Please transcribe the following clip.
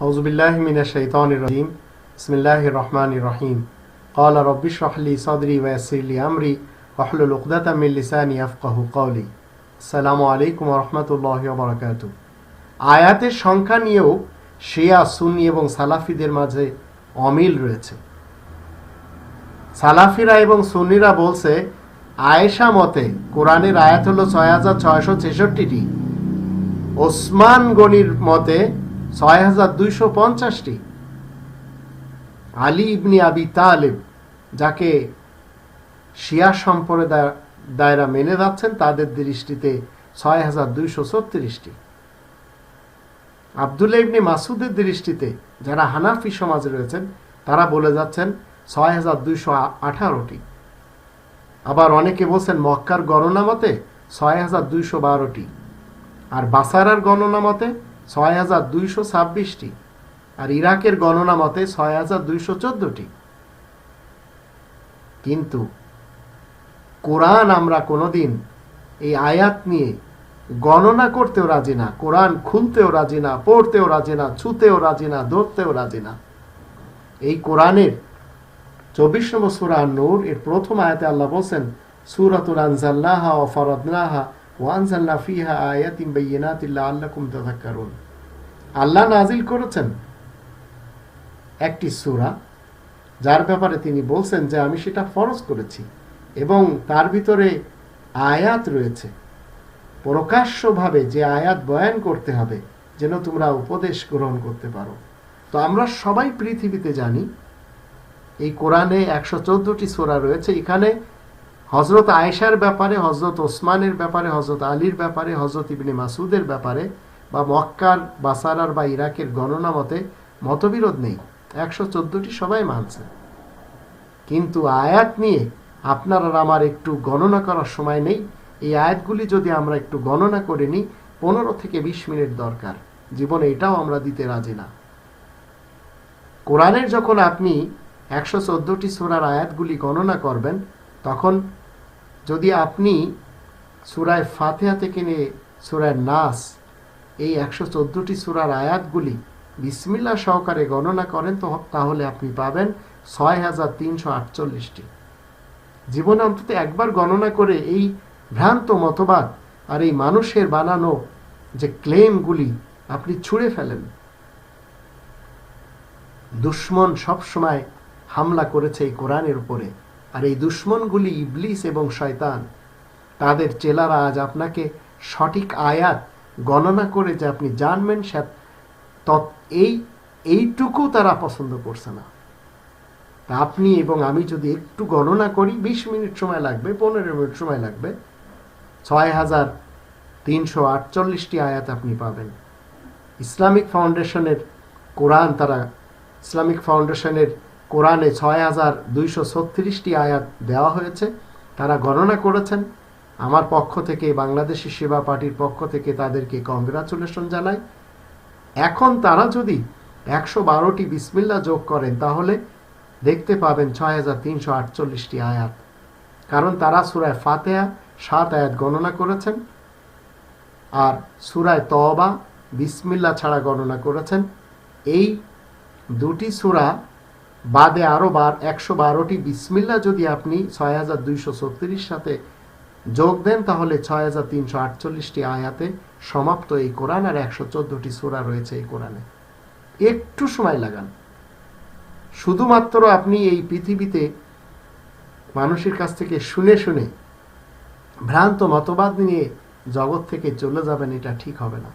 أعوذ بالله من الشيطان الرجيم بسم الله الرحمن الرحيم قال رب اشرح لي صدري ويسر لي أمري واحلل عقدة من لساني يفقه قولي السلام عليكم ورحمة الله وبركاته আয়াতের সংখ্যা নিয়েও শিয়া সুন্নি এবং সালাফিদের মাঝে অমিল রয়েছে সালাফিরা এবং সুন্নিরা বলছে আয়েশা মতে কোরআনের আয়াত হলো ছয় হাজার ছয়শো ছেষট্টিটি ওসমান গনির মতে ছয় হাজার দুইশো পঞ্চাশটি। আলী ইবনি আবি তালেব যাকে শিয়া সম্প্রদায় দায়রা মেনে যাচ্ছেন, তাদের দৃষ্টিতে ছয় হাজার দুইশো ছত্রিশটি। আবদুল্লাহ ইবনি মাসুদের দৃষ্টিতে যারা হানাফি সমাজে রয়েছেন, তারা বলে যাচ্ছেন ছয় হাজার দুইশো আঠারোটি। আবার অনেকে বলছেন মক্কার গণনা মতে ছয় হাজার দুইশো বারোটি। আর বাসারার গণনা মতে ছয় হাজার দুইশো আর ইরাকের গণনা মতে ছয় হাজার দুইশো চোদ্দটি। কিন্তু কোরআন আমরা কোনোদিন এই আয়াত নিয়ে গণনা করতেও রাজি না, কোরআন খুলতেও রাজি না, পড়তেও রাজি না, ছুতেও রাজি না, ধরতেও রাজি না। এই কোরআনের চব্বিশ নম্বর সুরা নূর, এর প্রথম আয়াতে আল্লাহ বলছেন, সুরাতুল আনজাল্লাহা ও ফরদনাহা ওয়ানজাল্লা ফিহা আয়াতিম বাইয়িনাতিল্লা আল্লাকুম তাযাক্কারুন আল্লাহ নাজিল করেছেন একটি সূরা, যার ব্যাপারে তিনি বলছেন যে আমি সেটা ফরজ করেছি এবং তার ভিতরে আয়াত রয়েছে। প্রকাশ্যভাবে যে আয়াত বয়ান করতে হবে, যেন তোমরা উপদেশ গ্রহণ করতে পারো। তো আমরা সবাই পৃথিবীতে জানি, এই কোরআনে একশো চোদ্দটি সোরা রয়েছে, এখানে হজরত আয়েশার ব্যাপারে হজরত ওসমানের ব্যাপারে হজরত আলীর ব্যাপারে হজরত ইবনে মাসুদের ব্যাপারে বা মক্কার, বাসারার বা ইরাকের গণনা মতে মতবিরোধ নেই। একশো চোদ্দটি সবাই মানছে। কিন্তু আয়াত নিয়ে আপনার আর আমার একটু গণনা করার সময় নেই। এই আয়াতগুলি যদি আমরা একটু গণনা করে নিই, পনেরো থেকে বিশ মিনিট দরকার। জীবনে এটাও আমরা দিতে রাজি না। কোরআনের যখন আপনি একশো চোদ্দোটি সুরার আয়াতগুলি গণনা করবেন, তখন যদি আপনি সুরায় ফাতেহা থেকে নিয়ে সুরায় নাস, এই একশো চোদ্দোটি সুরার আয়াতগুলি বিসমিল্লা সহকারে গণনা করেন, তো তাহলে আপনি পাবেন ছয় হাজার তিনশো আটচল্লিশটি। জীবনে অন্তত একবার গণনা করে এই ভ্রান্ত মতবাদ আর এই মানুষের বানানো যে ক্লেমগুলি আপনি ছুঁড়ে ফেলেন। দুশ্মন সবসময় হামলা করেছে এই কোরআনের উপরে। আর এই দুশ্মনগুলি ইবলিস এবং শয়তান, তাদের চেলারা আজ আপনাকে সঠিক আয়াত গণনা করে যে আপনি জানবেন সে এই, এইটুকু তারা পছন্দ করছে না। তা আপনি এবং আমি যদি একটু গণনা করি, বিশ মিনিট সময় লাগবে, পনেরো মিনিট সময় লাগবে, ছয় হাজার তিনশো আটচল্লিশটি আয়াত আপনি পাবেন। ইসলামিক ফাউন্ডেশনের কোরআন তারা, ইসলামিক ফাউন্ডেশনের কোরআনে ছয় হাজার দুইশো ছত্রিশটি আয়াত দেওয়া হয়েছে। তারা গণনা করেছেন। আমার পক্ষ থেকে, বাংলাদেশি সেবা পার্টির পক্ষ থেকে তাদেরকে কংগ্রাচুলেশন জানাই। এখন তারা যদি একশো বারোটি বিসমিল্লা যোগ করেন, তাহলে দেখতে পাবেন ছয় হাজার তিনশো আটচল্লিশটি আয়াত। কারণ তারা সুরায় ফাতেহা সাত আয়াত গণনা করেছেন আর সুরায় তবা বিসমিল্লা ছাড়া গণনা করেছেন। এই দুটি সুরা বাদে আরও বার, একশো বারোটি বিসমিল্লা যদি আপনি ছয় হাজার দুইশো ছত্রিশ সাথে যোগ দেন, তাহলে ছয় হাজার তিনশো আটচল্লিশটি আয়াতে সমাপ্ত এই কোরআন আর একশো চোদ্দটি সুরা রয়েছে এই কোরআনে। একটু সময় লাগান। শুধুমাত্র আপনি এই পৃথিবীতে মানুষের কাছ থেকে শুনে শুনে ভ্রান্ত মতবাদ নিয়ে জগৎ থেকে চলে যাবেন, এটা ঠিক হবে না।